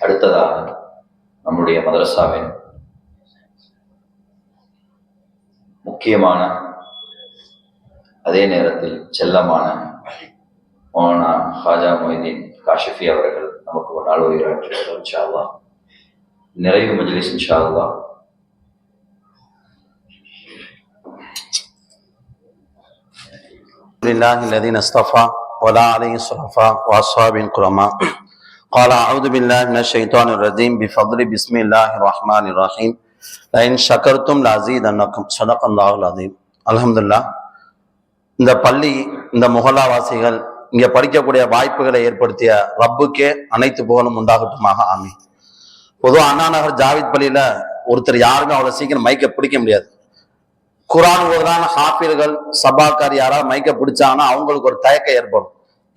அடுத்ததாக நம்முடைய மதரசாவின் முக்கியமான அதே நேரத்தில் செல்லமான மௌலானா ஹாஜா மொய்தீன் காஷிஃபி அவர்கள் நமக்கு ஒரு நாள் உயிராற்றுகிறார் இன்ஷா அல்லாஹ் நிறைவு மஜ்லிஸ் இன்ஷா அல்லாஹ் لله الذين اصطفى ولا عليه الصفا واصحاب الكرماء قال اعوذ بالله من الشيطان الرجيم بفضل بسم الله الرحمن الرحيم لئن شكرتم لازيدنكم صدق الله العظيم الحمد لله இந்த பள்ளி இந்த முகலாவாசிகள் இங்க படிக்கக்கூடிய வாய்ப்புகளை ஏற்படுத்திய ரப்புக்கே அனைத்து புகழும் உண்டாகட்டுமாக ஆமி பொதுவா அண்ணா நகர் ஜாவித் பள்ளியில ஒருத்தர் யாருமே அவ்வளவு சீக்கிரம் மைக்க பிடிக்க முடியாது குரான் ஓதுறான ஹாஃபிர்கள் சபாக்கார் யாராவது மைக்க பிடிச்சாங்கன்னா அவங்களுக்கு ஒரு தயக்கம் ஏற்படும்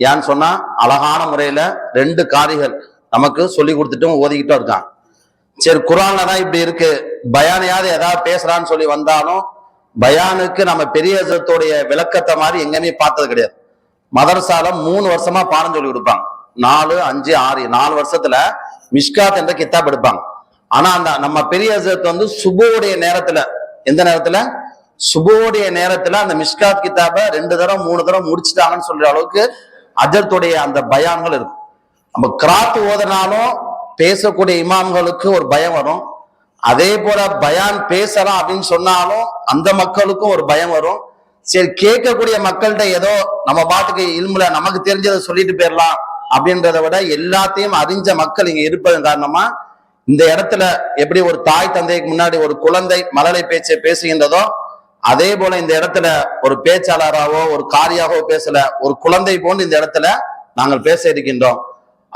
ஏன்னு சொன்னா அழகான முறையில ரெண்டு காரிகள் நமக்கு சொல்லி கொடுத்துட்டும் ஓதிக்கிட்டும் இருக்காங்க. சரி குரான்ல தான் இப்படி இருக்கு. பயானையாவது ஏதாவது பேசுறான்னு சொல்லி வந்தாலும் பயானுக்கு நம்ம பெரிய விளக்கத்தை மாதிரி எங்கேயுமே பார்த்தது கிடையாது. மதரசால மூணு வருஷமா பாடம் சொல்லி கொடுப்பாங்க. நாலு அஞ்சு ஆறு நாலு வருஷத்துல மிஷ்காத் என்ற கித்தாப் எடுப்பாங்க. ஆனா அந்த நம்ம பெரிய வந்து சுபுவுடைய நேரத்துல எந்த நேரத்துல? சுபுவுடைய நேரத்துல அந்த மிஷ்காத் கித்தாபை ரெண்டு தரம் மூணு தரம் முடிச்சிட்டாங்கன்னு சொல்ற அளவுக்கு அஜர்த்துடைய அந்த பயான்கள் இருக்கும். நம்ம கிராத் ஓதனாலும் பேசக்கூடிய இமாம்களுக்கு ஒரு பயம் வரும். அதே போல பயான் பேசலாம் அப்படின்னு சொன்னாலும் அந்த மக்களுக்கும் ஒரு பயம் வரும். சரி கேட்கக்கூடிய மக்கள்கிட்ட ஏதோ நம்ம பாட்டுக்கு இல்முல நமக்கு தெரிஞ்சதை சொல்லிட்டு போயிடலாம் அப்படின்றத விட எல்லாத்தையும் அறிஞ்ச மக்கள் இங்க இருப்பதன் காரணமா இந்த இடத்துல எப்படி ஒரு தாய் தந்தைக்கு முன்னாடி ஒரு குழந்தை மலரை பேச்சை பேசுகின்றதோ அதே போல இந்த இடத்துல ஒரு பேச்சாளராகவோ ஒரு காரியாகவோ பேசல ஒரு குழந்தை போன்று இந்த இடத்துல நாங்கள் பேச இருக்கின்றோம்.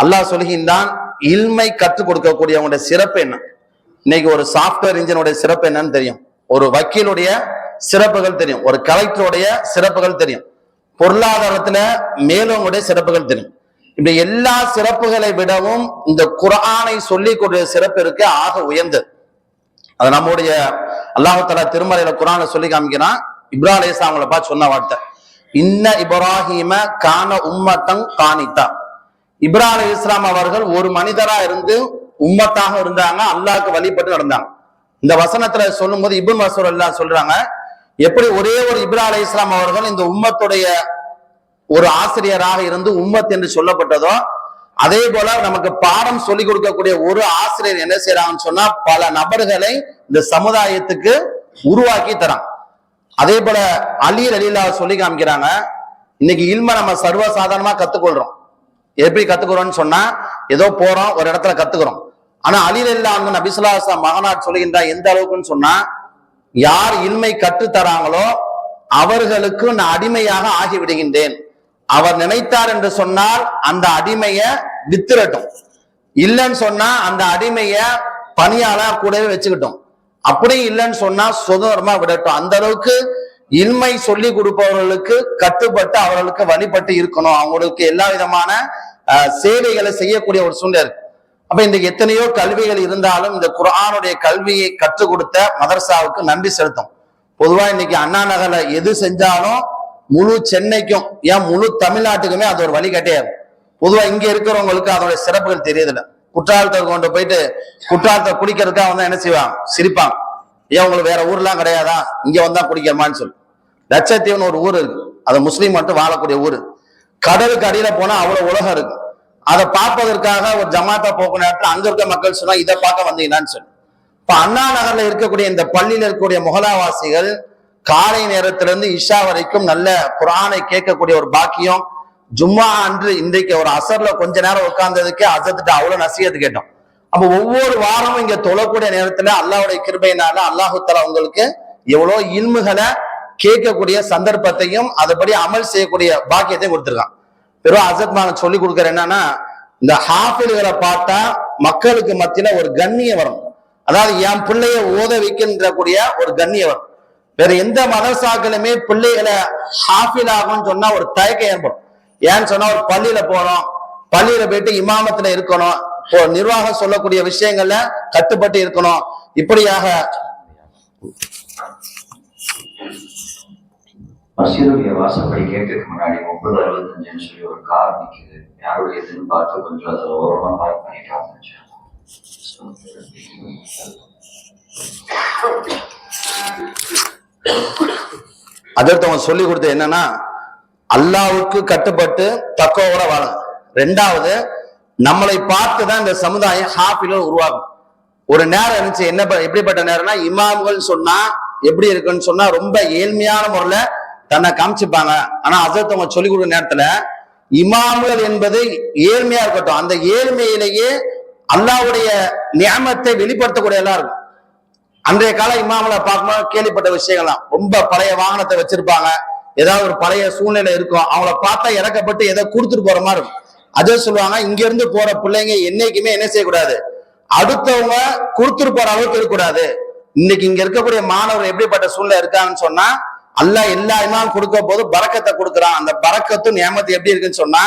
அல்லாஹ் சொல்கின்றான் இல்மை கற்றுக் கொடுக்கக்கூடியவங்களுடைய சிறப்பு என்ன? இன்னைக்கு ஒரு சாஃப்ட்வேர் இன்ஜினுடைய சிறப்பு என்னன்னு தெரியும். ஒரு வக்கீலுடைய சிறப்புகள் தெரியும். ஒரு கலெக்டருடைய சிறப்புகள் தெரியும். பொருளாதாரத்துல மேலவங்களுடைய சிறப்புகள் தெரியும். இப்படி எல்லா சிறப்புகளை விடவும் இந்த குரானை சொல்லிக்கூடிய சிறப்பு இருக்கு ஆக உயர்ந்தது. அது நம்முடைய அல்லாஹால திருமறையில குரான சொல்லி காமிக்கிறான். இப்ரா அலேசா அவங்கள பார்த்து சொன்ன வார்த்தை. இன்ன இப்ராஹிம கான உம்மத்தங் காணித்தா இப்ரா அலி இஸ்லாம் அவர்கள் ஒரு மனிதரா இருந்து உம்மத்தாக இருந்தாங்க அல்லாஹ்க்கு வழிபட்டு நடந்தாங்க. இந்த வசனத்துல சொல்லும் போது இப்னு மசூர் அல்லா சொல்றாங்க எப்படி ஒரே ஒரு இப்ரா அலி இஸ்லாம் அவர்கள் இந்த உம்மத்துடைய ஒரு ஆசிரியராக இருந்து உம்மத் என்று சொல்லப்பட்டதோ அதே போல நமக்கு பாடம் சொல்லிக் கொடுக்கக்கூடிய ஒரு ஆசிரியர் என்ன செய்யறாங்கன்னு சொன்னா பல நபர்களை இந்த சமுதாயத்துக்கு உருவாக்கி தரான். அதே போல அலி அலிலா சொல்லி காமிக்கிறாங்க இன்னைக்கு இல்ம நம்ம சர்வசாதாரணமா கத்துக்கொள்றோம். எப்படி கத்துக்கிறோம்னு சொன்னா ஏதோ போறோம் ஒரு இடத்துல கத்துக்கிறோம். ஆனா அலி அலிலா வந்து நபிசுல்லாசா மகனாட் சொல்லுகின்றா எந்த அளவுக்குன்னு சொன்னா யார் இல்மை கற்றுத்தராங்களோ அவர்களுக்கு நான் அடிமையாக ஆகிவிடுகின்றேன். அவர் நினைத்தார் என்று சொன்னால் அந்த அடிமைய வித்துரட்டும். இல்லைன்னு சொன்னா அந்த அடிமைய பணியாளா கூடவே வச்சுக்கிட்டோம். அப்படி இல்லைன்னு சொன்னா சுதந்திரமா விடட்டும். அந்த அளவுக்கு இன்மை சொல்லி கொடுப்பவர்களுக்கு கட்டுப்பட்டு அவர்களுக்கு வழிபட்டு இருக்கணும். அவங்களுக்கு எல்லா விதமான சேவைகளை செய்யக்கூடிய ஒரு சூழ்நிலை அப்ப இந்த எத்தனையோ கல்விகள் இருந்தாலும் இந்த குரானுடைய கல்வியை கற்றுக் கொடுத்த மதரசாவுக்கு நன்றி செலுத்தும். பொதுவா இன்னைக்கு அண்ணா நகர்ல எது செஞ்சாலும் முழு சென்னைக்கும் ஏன் முழு தமிழ்நாட்டுக்குமே அது ஒரு வழிகாட்டியாரு பொதுவா இங்க இருக்கிறவங்களுக்கு அதோட சிறப்புகள் தெரியுதுல்ல. குற்றாலத்தை கொண்டு போயிட்டு குற்றாலத்தை குடிக்கிறதுக்காக வந்து என்ன செய்வாங்க? சிரிப்பாங்க. ஏன் உங்களுக்கு வேற ஊர்லாம் கிடையாதா? இங்க வந்தா குடிக்கிறமான்னு சொல்லி. லட்சத்தீவுன்னு ஒரு ஊர் இருக்கு. அது முஸ்லீம் மட்டும் வாழக்கூடிய ஊர். கடலுக்கு அடியில போனா அவ்வளவு உலகம் இருக்கு. அதை பார்ப்பதற்காக ஒரு ஜமாத்தா போக நேரத்தில் அங்க இருக்க மக்கள் சொன்னா இதை பார்க்க வந்தீங்களான்னு சொல்லி. இப்ப அண்ணா நகர்ல இருக்கக்கூடிய இந்த பள்ளியில இருக்கக்கூடிய முகலாவாசிகள் காலை நேரத்திலிருந்து இஷா வரைக்கும் நல்ல குரானை கேட்கக்கூடிய ஒரு பாக்கியம். ஜும்மா அன்று இன்றைக்கு ஒரு அசர்ல கொஞ்ச நேரம் உட்கார்ந்ததுக்கே அசத்துட்டு அவ்வளவு நசியத்து கேட்டோம். அப்ப ஒவ்வொரு வாரமும் இங்க தொழக்கூடிய நேரத்துல அல்லாவுடைய கிருபையினால அல்லாஹு உங்களுக்கு எவ்வளவு இல்முகளை கேட்கக்கூடிய சந்தர்ப்பத்தையும் அதுபடி அமல் செய்யக்கூடிய பாக்கியத்தையும் கொடுத்துருக்கான். வெறும் அசத் நான் சொல்லி கொடுக்குற என்னன்னா இந்த ஹாஃபில்களை பார்த்தா மக்களுக்கு மத்தியில ஒரு கண்ணியம் வரும். அதாவது என் பிள்ளைய ஓத வைக்கின்ற கூடிய ஒரு கண்ணியம் வரும். வேற எந்த மதரசாக்களுமே பிள்ளைகளை ஹாஃபில் ஆகும்னு சொன்னா ஒரு தயக்கம் ஏற்படும். ஏன்னு சொன்னா ஒரு பள்ளியில போனோம் பள்ளியில போயிட்டு இமாமத்துல இருக்கணும் இப்போ நிர்வாகம் சொல்லக்கூடிய விஷயங்கள்ல கட்டுப்பட்டு இருக்கணும். இப்படியாக மசிதனுடைய வாசப்படி கேட்கறதுக்கு முன்னாடி முப்பது அறுபத்தஞ்சுன்னு சொல்லி ஒரு கார் நிற்குது யாருடைய இதுன்னு பார்த்து கொஞ்சம் அதை ஓரமா பார்க் பண்ணிட்டு ஆரம்பிச்சேன் அதற்கு சொல்லி கொடுத்தது என்னன்னா அல்லாவுக்கு கட்டுப்பட்டு தக்குவோட வாழும் ரெண்டாவது நம்மளை பார்த்து தான் இந்த சமுதாயம் ஹாப்பில உருவாகும். ஒரு நேரம் இருந்துச்சு என்ன ப- எப்படிப்பட்ட நேரம்னா இமாம்கள் சொன்னா எப்படி இருக்குன்னு சொன்னா ரொம்ப ஏழ்மையான முறையில தன்னை காமிச்சுப்பாங்க. ஆனா அதற்கு சொல்லிக் கொடுக்குற நேரத்துல இமாம்கள் என்பது ஏழ்மையா இருக்கட்டும். அந்த ஏழ்மையிலேயே அல்லாவுடைய நியமத்தை வெளிப்படுத்தக்கூடிய எல்லாம் இருக்கும். அன்றைய கால இமாமலை பார்க்கும்போது கேள்விப்பட்ட விஷயங்கள்லாம் ரொம்ப பழைய வாகனத்தை வச்சிருப்பாங்க. ஏதாவது ஒரு பழைய சூழ்நிலை இருக்கும். அவங்கள பார்த்தா இறக்கப்பட்டு எதை கொடுத்துட்டு போற மாதிரி இருக்கும். அதே சொல்லுவாங்க இங்க இருந்து போற பிள்ளைங்க என்னைக்குமே என்ன செய்யக்கூடாது? அடுத்தவங்க கொடுத்துட்டு போற அளவுக்கு இருக்கக்கூடாது. இன்னைக்கு இங்க இருக்கக்கூடிய மாணவர் எப்படிப்பட்ட சூழ்நிலை இருக்காங்கன்னு சொன்னா அல்லா எல்லா இமாம் கொடுக்க போது பறக்கத்தை கொடுக்குறான். அந்த பறக்கத்தும் நியமத்து எப்படி இருக்குன்னு சொன்னா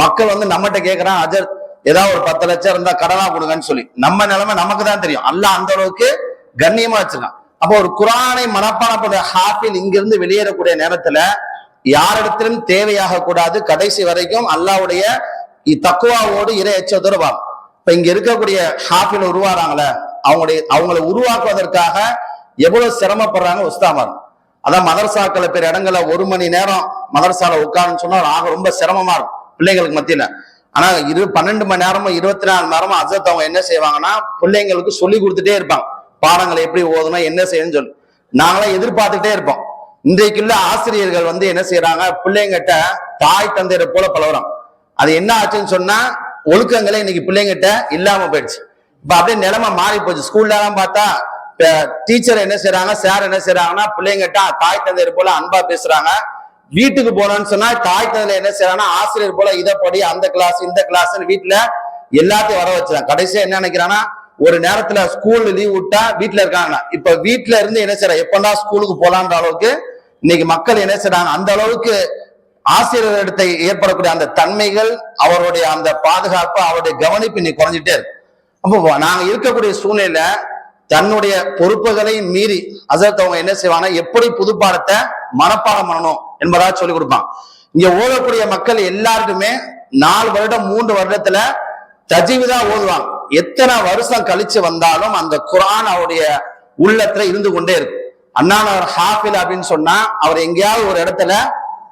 மக்கள் வந்து நம்மகிட்ட கேட்கறான் அஜர் ஏதாவது ஒரு பத்து லட்சம் இருந்தா கடனா கொடுங்கன்னு சொல்லி. நம்ம நிலைமை நமக்கு தான் தெரியும். அல்ல அந்த அளவுக்கு கண்ணியமா வச்சிருக்கான் அப்போ ஒரு குரானை மனப்பாடம் பண்ற ஹாஃபில் இங்கிருந்து வெளியேறக்கூடிய நேரத்துல யாரிடத்திலும் தேவையாக கூடாது. கடைசி வரைக்கும் அல்லாவுடைய தக்குவாவோடு இறை எச்சத்தோடு வா இப்ப இங்க இருக்கக்கூடிய ஹாஃபில் உருவாறாங்களே அவங்களுடைய அவங்களை உருவாக்குவதற்காக எவ்வளவு சிரமப்படுறாங்க உஸ்தாமார் அதான் மதரசாக்கள் பேர் இடங்கள்ல ஒரு மணி நேரம் மதரசால உட்காருன்னு சொன்னா ஆக ரொம்ப சிரமமா இருக்கும் பிள்ளைங்களுக்கு மத்தியில. ஆனா இரு பன்னெண்டு மணி நேரமும் இருபத்தி நாலு மணி நேரமும் அசத் அவங்க என்ன செய்வாங்கன்னா பிள்ளைங்களுக்கு சொல்லி கொடுத்துட்டே இருப்பாங்க. பாடங்களை எப்படி ஓதணும் என்ன செய்யணும்னு சொல்லி. நாங்களாம் எதிர்பார்த்துட்டே இருப்போம். இன்றைக்குள்ள ஆசிரியர்கள் வந்து என்ன செய்யறாங்க பிள்ளைங்கிட்ட தாய் தந்தையரை போல பழகுறோம் அது என்ன ஆச்சுன்னு சொன்னா ஒழுக்கங்களே இன்னைக்கு பிள்ளைங்கிட்ட இல்லாம போயிடுச்சு. இப்ப அப்படியே நிலைமை மாறி போச்சு. ஸ்கூல்ல எல்லாம் பார்த்தா டீச்சர் என்ன செய்யறாங்க சார் என்ன செய்யறாங்கன்னா பிள்ளைங்கிட்ட தாய் தந்தையர் போல அன்பா பேசுறாங்க. வீட்டுக்கு போனோம்னு சொன்னா தாய் தந்தையில என்ன செய்யறாங்கன்னா ஆசிரியர் போல இதை படி அந்த கிளாஸ் இந்த கிளாஸ் வீட்டுல எல்லாத்தையும் வர வச்சுறாங்க. கடைசியா என்ன நினைக்கிறான்னா ஒரு நேரத்துல ஸ்கூல் லீவ் விட்டா வீட்டுல இருக்காங்க. இப்ப வீட்டுல இருந்து என்ன செய்யறாங்க எப்படா ஸ்கூலுக்கு போலான்ற அளவுக்கு இன்னைக்கு மக்கள் என்ன செய்யறாங்க அந்த அளவுக்கு ஆசிரியர்களிடத்தை ஏற்படக்கூடிய அந்த தன்மைகள் அவருடைய அந்த பாதுகாப்பு அவருடைய கவனிப்பு இன்னைக்கு குறைஞ்சிட்டே இருக்கு. அப்போ நாங்க இருக்கக்கூடிய சூழ்நிலையில தன்னுடைய பொறுப்புகளை மீறி அசத் அவங்க என்ன செய்வாங்க எப்படி புது பாடத்தை மனப்பாடம் பண்ணணும் என்பதா சொல்லி கொடுப்பான் இங்க ஓதக்கூடிய மக்கள் எல்லாருக்குமே நாலு வருடம் மூன்று வருடத்துல தஜீவிதா ஓதுவாங்க. எத்தனை வருஷம் கழிச்சு வந்தாலும் அந்த குரான் அவருடைய உள்ளத்துல இருந்து கொண்டே இருக்கு அவர் ஹாஃபில் அப்படின்னு சொன்னா அவர் எங்கேயாவது ஒரு இடத்துல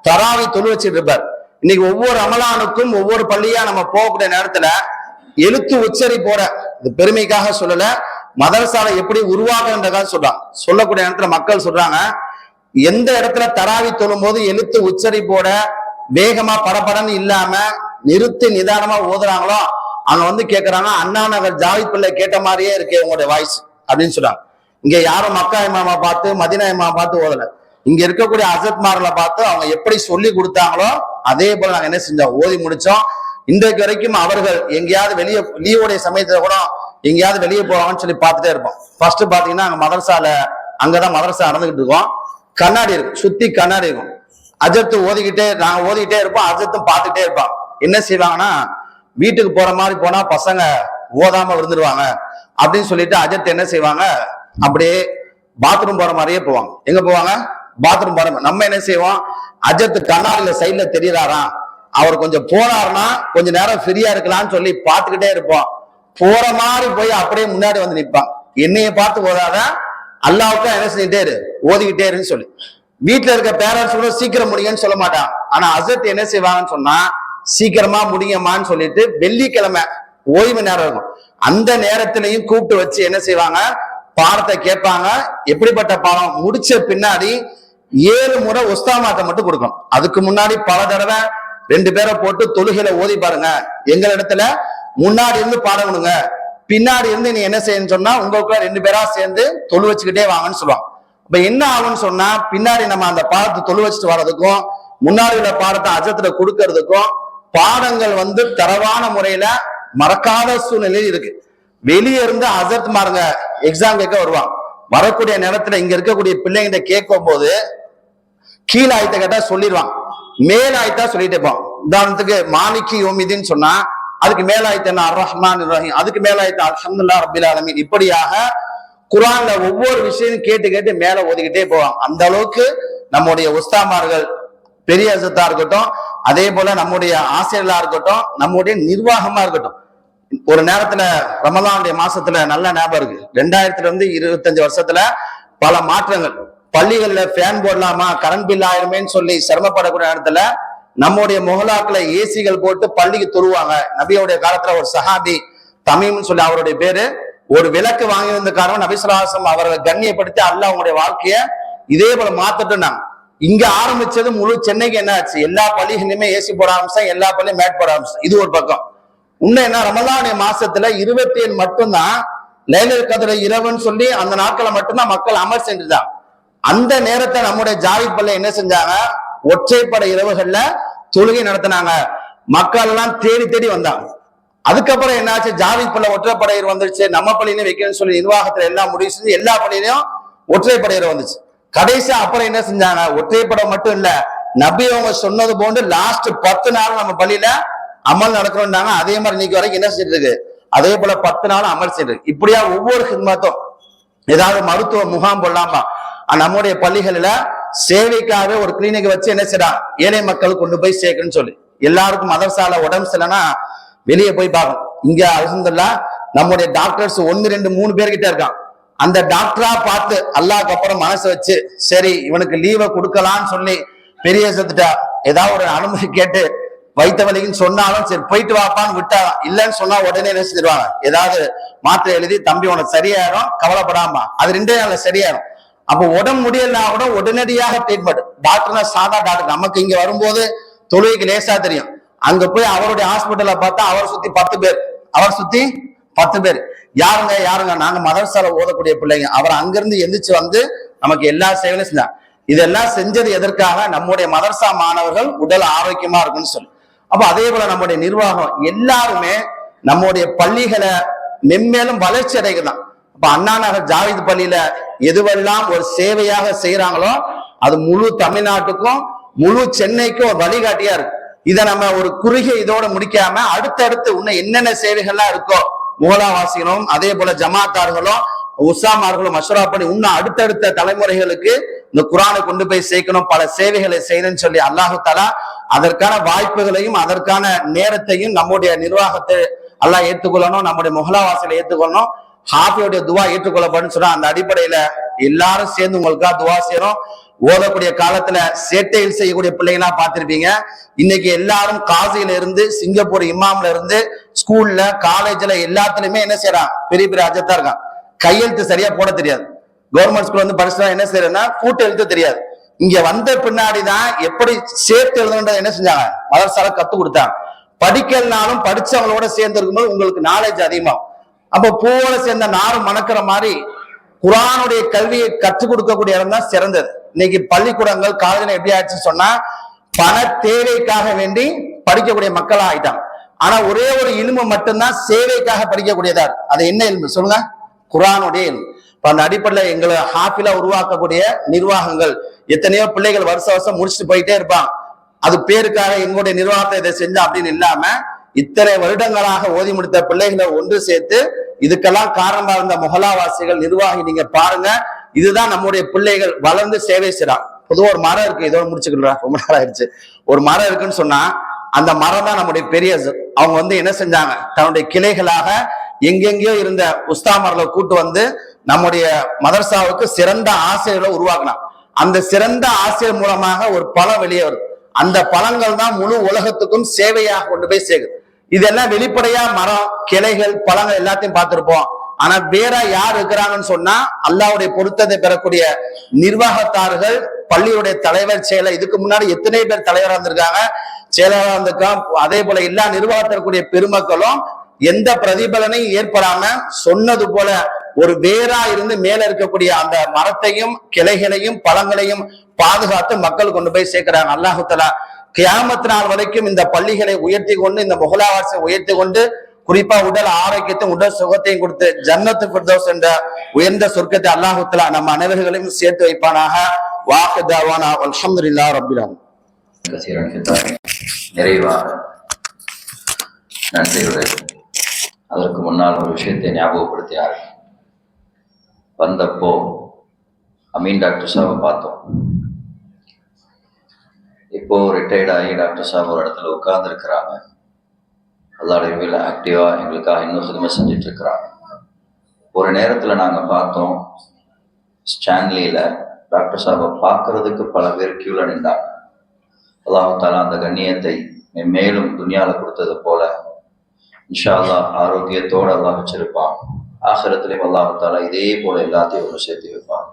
தராவி தொழு வச்சுட்டு இருப்பார். இன்னைக்கு ஒவ்வொரு அமலானுக்கும் ஒவ்வொரு பள்ளியா நம்ம போகக்கூடிய நேரத்துல எழுத்து உச்சரிப்போட இது பெருமைக்காக சொல்லல மதரசாலை எப்படி உருவாக்குன்றதா சொல்றாங்க. சொல்லக்கூடிய நேரத்துல மக்கள் சொல்றாங்க எந்த இடத்துல தராவி தொழும் போது எழுத்து உச்சரிப்போட வேகமா படபடன்னு இல்லாம நிறுத்தி நிதானமா ஓதுறாங்களோ அவங்க வந்து கேட்கறாங்க அண்ணா நகர் ஜாவித் பிள்ளை கேட்ட மாதிரியே இருக்கு உங்களுடைய வாய்ஸ் அப்படின்னு சொல்றாங்க. இங்க யாரும் மக்கா இமாமா பார்த்து மதினா இமாமா பார்த்து ஓதல. இங்க இருக்கக்கூடிய அசத்மார்களை பார்த்து அவங்க எப்படி சொல்லி கொடுத்தாங்களோ அதே போல நாங்க என்ன செஞ்சோம்? ஓதி முடிச்சோம். இன்றைக்கு வரைக்கும் அவர்கள் எங்கேயாவது வெளியே லீவுடைய சமயத்துல கூட எங்கேயாவது வெளியே போவாங்கன்னு சொல்லி பார்த்துட்டே இருப்போம். ஃபர்ஸ்ட் பாத்தீங்கன்னா அங்க மதரசால அங்கதான் மதரசா நடந்துகிட்டு இருக்கோம். கண்ணாடி இருக்கும் சுத்தி கண்ணாடி இருக்கும். அஜத்து ஓதிக்கிட்டே நாங்க ஓதிக்கிட்டே இருப்போம் அஜத்தும் பார்த்துட்டே இருப்பான் என்ன செய்வாங்கன்னா வீட்டுக்கு போற மாதிரி போனா பசங்க ஓதாம விருந்துருவாங்க அப்படின்னு சொல்லிட்டு அஜத் என்ன செய்வாங்க? அப்படியே பாத்ரூம் போற மாதிரியே போவாங்க. எங்க போவாங்க? பாத்ரூம் போற மாதிரி. நம்ம என்ன செய்வோம்? அஜத் கண்ணாடியில சைட்ல தெரியறாராம். அவர் கொஞ்சம் போனாருன்னா கொஞ்ச நேரம் ஃப்ரீயா இருக்கலாம்னு சொல்லி பார்த்துக்கிட்டே இருப்போம். போற மாதிரி போய் அப்படியே முன்னாடி வந்து நிற்பான் என்னைய பார்த்து ஓதாத. அல்லாவுக்கும் என்ன செஞ்சுட்டே இரு. ஓதிக்கிட்டே இருன்னு சொல்லி. வீட்டுல இருக்க பேரண்ட்ஸ் கூட சீக்கிரம் முடியும்னு சொல்ல மாட்டான். ஆனா அசத் என்ன செய்வாங்கன்னு சொன்னா சீக்கிரமா முடியுமான்னு சொல்லிட்டு வெள்ளிக்கிழமை ஓய்வு நேரம் இருக்கும். அந்த நேரத்திலையும் கூப்பிட்டு வச்சு என்ன செய்வாங்க? பாடத்தை கேட்பாங்க. எப்படிப்பட்ட பாடம்? முடிச்ச பின்னாடி ஏழு முறை உஸ்தாமாத்தை மட்டும் கொடுக்கணும். அதுக்கு முன்னாடி பல தடவை ரெண்டு பேரை போட்டு தொழுகையில ஓதி பாருங்க. எங்கள் இடத்துல முன்னாடி இருந்து பாடம் பின்னாடி இருந்து நீ என்ன செய்யணும்னு சொன்னா உங்களுக்குள்ள ரெண்டு பேரா சேர்ந்து தொழு வச்சுக்கிட்டே வாங்கன்னு சொல்லுவாங்க. இப்ப என்ன ஆகும்னு சொன்னா பின்னாடி நம்ம அந்த பாடத்தை தொழு வச்சுட்டு வர்றதுக்கும் முன்னாடி உள்ள பாடத்தை அஜத்துல கொடுக்கறதுக்கும் பாடங்கள் வந்து தரவான முறையில மறக்காத சூழ்நிலையில் இருக்கு. வெளியே இருந்து அசர்த் மாருங்க எக்ஸாம் கேட்க வருவான் வரக்கூடிய நேரத்துல இங்க இருக்கக்கூடிய பிள்ளைங்கிட்ட கேட்கும் போது கீழ் ஆயத்தை கேட்டா சொல்லிடுவான் மேல் ஆயத்தா சொல்லிட்டு இருப்பான் உதாரணத்துக்கு மாலிகி யோமிதின்னு சொன்னா அதுக்கு மேல் ஆயத்து என்ன? அர் ரஹ்மான் ரஹீம் அதுக்கு மேல் ஆயத்து அல்ஹம்துல்லா ரபில் ஆலமின். இப்படியாக குரான்ல ஒவ்வொரு விஷயம் கேட்டு கேட்டு மேல ஒதுக்கிட்டே போவாங்க. அந்த அளவுக்கு நம்முடைய உஸ்தாமார்கள் பெரிய அசத்தா இருக்கட்டும் அதே போல நம்முடைய ஆசிரியர்களா இருக்கட்டும் நம்முடைய நிர்வாகமா இருக்கட்டும். ஒரு நேரத்துல ரமதானுடைய மாசத்துல நல்ல ஞாபகம் இருக்கு. ரெண்டாயிரத்துல இருந்து இருபத்தஞ்சு வருஷத்துல பல மாற்றங்கள். பள்ளிகள்ல ஃபேன் போடலாமா கரண்ட் பில் ஆயிருமேன்னு சொல்லி சிரமப்படக்கூடிய நேரத்துல நம்முடைய முகலாக்களை ஏசிகள் போட்டு பள்ளிக்கு துருவாங்க நபியோடைய காலத்துல ஒரு சஹாபி தமிம்னு சொல்லி அவருடைய பேரு. ஒரு விளக்கு வாங்கி வந்த காரணம் நபிசுலாசம் அவர்களை கண்ணியப்படுத்தி அல்ல அவங்களுடைய வாழ்க்கைய இதே போல மாத்தட்டுனாங்க இங்க ஆரம்பிச்சது முழு சென்னைக்கு என்ன ஆச்சு? எல்லா பள்ளிகளுமே ஏசி போட ஆரம்பிச்சா எல்லா பள்ளியும் மேட் போட ஆரம்பிச்சா இது ஒரு பக்கம். இன்னும் என்ன ரமலானிய மாசத்துல இருபத்தி ஏழு மட்டும்தான் லைலர் கதிர இரவுன்னு சொல்லி அந்த நாட்களை மட்டும்தான் மக்கள் அமர் சென்றுதான் அந்த நேரத்தை நம்முடைய ஜாதி பள்ளி என்ன செஞ்சாங்க? ஒற்றைப்படை இரவுகள்ல தொழுகை நடத்தினாங்க. மக்கள் எல்லாம் தேடி தேடி வந்தாங்க. அதுக்கப்புறம் என்னாச்சு ஜாதி பள்ள ஒற்றைப்படையர் வந்துருச்சு. நம்ம பள்ளியிலும் வைக்கணும்னு சொல்லி நிர்வாகத்துல எல்லாம் முடிவு செஞ்சு எல்லா பள்ளியிலையும் ஒற்றைப்படையர் வந்துச்சு. கடைசியா அப்புறம் என்ன செஞ்சாங்க? ஒற்றைப்படம் மட்டும் இல்ல நபி அவங்க சொன்னது போன்று லாஸ்ட் பத்து நாள் நம்ம பள்ளியில அமல் நடக்கணும்னாங்க. அதே மாதிரி இன்னைக்கு வரைக்கும் என்ன செஞ்சிட்டு இருக்கு? அதே போல பத்து நாள் அமல் செய்யுது இப்படியா ஒவ்வொரு ஹித்மத்தும் ஏதாவது மருத்துவ முகாம் போடலாமா? நம்முடைய பள்ளிகளில சேவைக்காகவே ஒரு கிளினிக் வச்சு என்ன செய்யறான்? ஏழை மக்கள் கொண்டு போய் சேர்க்கணும்னு சொல்லி. எல்லாருக்கும் மதரசால உடம்பு சரியில்லைன்னா வெளியே போய் பார்க்கணும். இங்க அலமதுல்லா நம்முடைய டாக்டர்ஸ் ஒன்னு ரெண்டு மூணு பேர்கிட்ட இருக்கான். அந்த டாக்டரா பார்த்து அல்லாஹ்க்கு அப்புறம் மனசு வச்சு சரி இவனுக்கு லீவை கொடுக்கலாம்னு சொல்லி பெரிய செத்துட்டா ஏதாவது ஒரு அனுமதி கேட்டு வைத்த வலிக்குன்னு சொன்னாலும் சரி போயிட்டு வாப்பான்னு விட்டா இல்லைன்னு சொன்னா உடனே என்ன செஞ்சிருவாங்க? ஏதாவது மாத்திரை எழுதி தம்பி உனக்கு சரியாயிரும் கவலைப்படாம அது ரெண்டே நாள்ல சரியாயிரும். அப்ப உடம்பு முடியலனா கூட உடனடியாக ட்ரீட்மெண்ட் டாக்டர்னா சாதா டாக்டர் நமக்கு இங்க வரும்போது தொழுகைக்கு லேசா தெரியும். அங்க போய் அவருடைய ஹாஸ்பிட்டல்ல பார்த்தா அவரை சுத்தி பத்து பேர். அவரை சுத்தி பத்து பேர். யாருங்க யாருங்க? நாங்க மதரசால ஓதக்கூடிய பிள்ளைங்க. அவர் அங்கிருந்து எந்திரிச்சு வந்து நமக்கு எல்லா சேவையும் செஞ்சாங்க இதெல்லாம் செஞ்சது எதற்காக? நம்முடைய மதரசா மாணவர்கள் உடல் ஆரோக்கியமா இருக்குன்னு சொல்லி. அப்ப அதே போல நம்முடைய நிர்வாகம் எல்லாருமே நம்முடைய பள்ளிகளை மென்மேலும் வளர்ச்சி அடைகிறதான் இப்ப அண்ணா நகர் ஜாவித் பள்ளியில எதுவெல்லாம் ஒரு சேவையாக செய்யறாங்களோ அது முழு தமிழ்நாட்டுக்கும் முழு சென்னைக்கும் ஒரு வழிகாட்டியா இருக்கு. இதை நம்ம ஒரு குறுகிய இதோட முடிக்காம அடுத்தடுத்து இன்னும் என்னென்ன சேவைகள்லாம் இருக்கோ முகலாவாசிகளும் அதே போல ஜமாத்தார்களும் உசாமார்களும் மஷரா பண்ணி இன்னும் அடுத்தடுத்த தலைமுறைகளுக்கு இந்த குரானை கொண்டு போய் சேர்க்கணும் பல சேவைகளை செய்யணும்னு சொல்லி அல்லாஹு தலா அதற்கான வாய்ப்புகளையும் அதற்கான நேரத்தையும் நம்முடைய நிர்வாகத்தை எல்லாம் ஏற்றுக்கொள்ளணும் நம்முடைய முகலாவாசிகளை ஏற்றுக்கொள்ளணும். ஹாஃபியோடைய துவா ஏற்றுக்கொள்ளப்படும் சொன்னா அந்த அடிப்படையில எல்லாரும் சேர்ந்து உங்களுக்காக துவா செய்யறோம். ஓதக்கூடிய காலத்துல சேட்டையில் செய்யக்கூடிய பிள்ளைங்களா பார்த்திருப்பீங்க. இன்னைக்கு எல்லாரும் காசியில இருந்து சிங்கப்பூர் இமாம்ல இருந்து ஸ்கூல்ல காலேஜ்ல எல்லாத்துலயுமே என்ன செய்யறான் பெரிய பெரிய அஜத்தா இருக்கான் கையெழுத்து சரியா போட தெரியாது. கவர்மெண்ட் ஸ்கூல் வந்து படிச்சா என்ன செய்யறேன்னா கூட்டு எழுத்து தெரியாது. இங்க வந்த பின்னாடிதான் எப்படி சேர்த்து எழுதணுன்றத என்ன செஞ்சாங்க? மதரசால கத்து கொடுத்தாங்க. படிக்கலனாலும் படிச்சவங்களோட சேர்ந்து இருக்கும்போது உங்களுக்கு நாலேஜ் அதிகமாகும். அப்ப பூவோட சேர்ந்த நாரும் மணக்கிற மாதிரி குரானுடைய கல்வியை கற்றுக் கொடுக்கக்கூடிய இடம் தான் சிறந்தது. இன்னைக்கு பள்ளிக்கூடங்கள் காலேஜ்ல எப்படி ஆயிடுச்சுன்னு சொன்னா பண தேவைக்காக வேண்டி படிக்கக்கூடிய மக்களா ஆயிட்டாங்க. ஆனா ஒரே ஒரு இனிமு மட்டும்தான் சேவைக்காக படிக்கக்கூடியதா. அது என்ன இல்மு? சொல்லுங்க. குரானுடைய இல்மு. அந்த அடிப்படையில எங்களை ஹாஃபிலா உருவாக்கக்கூடிய நிர்வாகங்கள் எத்தனையோ பிள்ளைகள் வருஷ வருஷம் முடிச்சுட்டு போயிட்டே இருப்பான் அது பேருக்காக எங்களுடைய நிர்வாகத்தை இதை செஞ்சோம் அப்படின்னு இல்லாம இத்தனை வருடங்களாக ஓதி முடித்த பிள்ளைகளை ஒன்று சேர்த்து இதுக்கெல்லாம் காரணமா இருந்த முகலாவாசிகள் நிர்வாகி நீங்க பாருங்க இதுதான் நம்முடைய பிள்ளைகள் வளர்ந்து சேவை செய்றாங்க பொதுவாக ஒரு மரம் இருக்கு இதோட முடிச்சுக்கலாம் ரொம்ப நேரம் ஆயிடுச்சு. ஒரு மரம் இருக்குன்னு சொன்னா அந்த மரம் தான் நம்முடைய பெரிய அவங்க வந்து என்ன செஞ்சாங்க? தன்னுடைய கிளைகளாக எங்கெங்கேயோ இருந்த உஸ்தாமர்களை கூட்டு வந்து நம்முடைய மதர்சாவுக்கு சிறந்த ஆசிரியர்களை உருவாக்கினான். அந்த சிறந்த ஆசிரியர் மூலமாக ஒரு பழம் வெளியே வருது. அந்த பழங்கள் தான் முழு உலகத்துக்கும் சேவையாக கொண்டு போய் சேருது. இதெல்லாம் வெளிப்படையா மரம் கிளைகள் பழங்கள் எல்லாத்தையும் பார்த்திருப்போம். ஆனா வேற யார் இருக்கிறாங்கன்னு சொன்னா அல்லாவுடைய பொருத்தத்தை பெறக்கூடிய நிர்வாகத்தார்கள் பள்ளியுடைய தலைவர் செயலர் இதுக்கு முன்னாடி எத்தனை பேர் தலைவராக இருந்திருக்காங்க? செயலராக இருந்திருக்கான் அதே போல எல்லா நிர்வாகத்திற்குரிய பெருமக்களும் எந்த பிரதிபலனையும் ஏற்படாம சொன்னது போல ஒரு வேரா இருந்து மேல இருக்கக்கூடிய அந்த மரத்தையும் கிளைகளையும் பழங்களையும் பாதுகாத்து மக்கள் கொண்டு போய் சேர்க்கிறாங்க. அல்லாஹு தலா கியாமத் நாள் வரைக்கும் இந்த பள்ளிகளை உயர்த்தி கொண்டு இந்த முகலாவாசை உயர்த்தி கொண்டு குறிப்பா உடல் ஆரோக்கியத்தையும் உடல் சுகத்தையும் கொடுத்து ஜன்னத்து ஃபிர்தௌஸ் என்ற உயர்ந்த சொர்க்கத்தை அல்லாஹுத்துலா நம்ம அனைவர்களையும் சேர்த்து வைப்பானாக. வாக்கு தாவானா அல்ஹம்துலில்லாஹ் ரப்பில் ஆலமீன். கசீரன் நிறைவாக நன்றியுடன் அதற்கு முன்னால் ஒரு விஷயத்தை ஞாபகப்படுத்தினார். வந்தப்போ அமீன் டாக்டர் சாவை பார்த்தோம். இப்போ ரிட்டையர்ட் ஆகி டாக்டர் சாப் ஒரு இடத்துல உட்கார்ந்துருக்கிறாங்க. எல்லாருமே ஆக்டிவாக எங்களுக்காக இன்னும் சுதுமை செஞ்சிட்ருக்கிறாங்க ஒரு நேரத்தில் நாங்கள் பார்த்தோம் ஸ்டான்லியில் டாக்டர் சாபை பார்க்கறதுக்கு பல பேர் கியூவில் நின்றாங்க. அல்லாஹு அந்த கண்ணியத்தை மேலும் துணியாவில் கொடுத்தது போல இன்ஷா அல்லாஹ் ஆரோக்கியத்தோடு எல்லாம் வச்சிருப்பான். ஆசிரத்துலேயும் அல்லாஹு இதே போல் எல்லாத்தையும் ஒன்று சேர்த்து வைப்பான்.